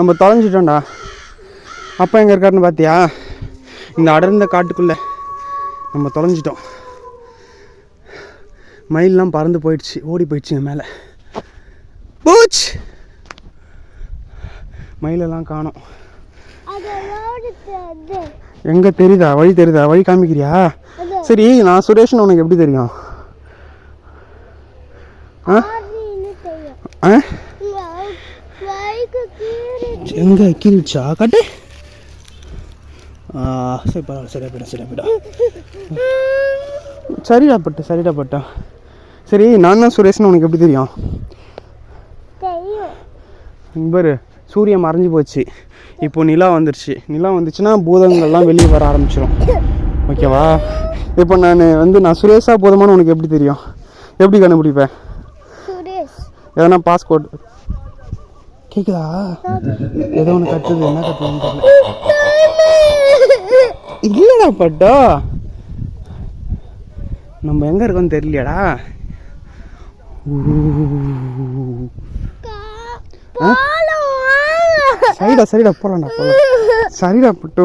நம்ம தொலைஞ்சிட்டோம்டா. அப்பா எங்கே இருக்காருன்னு பார்த்தியா இந்த அடர்ந்த காட்டுக்குள்ளே நம்ம தொலைஞ்சிட்டோம். மயிலெலாம் பறந்து போயிடுச்சு. ஓடி போயிடுச்சுங்க மேலே. பூச்! மயிலெல்லாம் காணோம். எங்கே தெரியுதா? வழி தெரியுதா? வழி காமிக்கிறியா? சரி நான் சுரேஷ்னு உனக்கு எப்படி தெரியும்? ஆ? ஆ? எங்கே கீழிச்சா காட்டு சரி பரவாயில்ல சரியா போயிட்டா சரியா போயிட்டா சரிடா பட்டு சரிடா பட்டா சரி நான் தான் சுரேஷ்னு உனக்கு எப்படி தெரியும் பாரு சூரியன் மறைஞ்சு போச்சு இப்போ நிலா வந்துருச்சு நிலா வந்துச்சுன்னா பூதங்கள்லாம் வெளியே வர ஆரம்பிச்சிடும் ஓகேவா இப்போ நான் வந்து நான் சுரேஷா பூதமானு உனக்கு எப்படி தெரியும் எப்படி கண்டுபிடிப்பேன் எதனா பாஸ்போர்ட் கேக்குதா? ஏதோ ஒன்று கட்டுது. என்ன கட்டுதுன்னு தெரியல. இல்லடா பட்டோ. நம்ம எங்க இருக்கோம்னு தெரியலையாடா. பாலம் சரிடா சரிடா போலாம்டா போலாம். சரிடா பட்டு.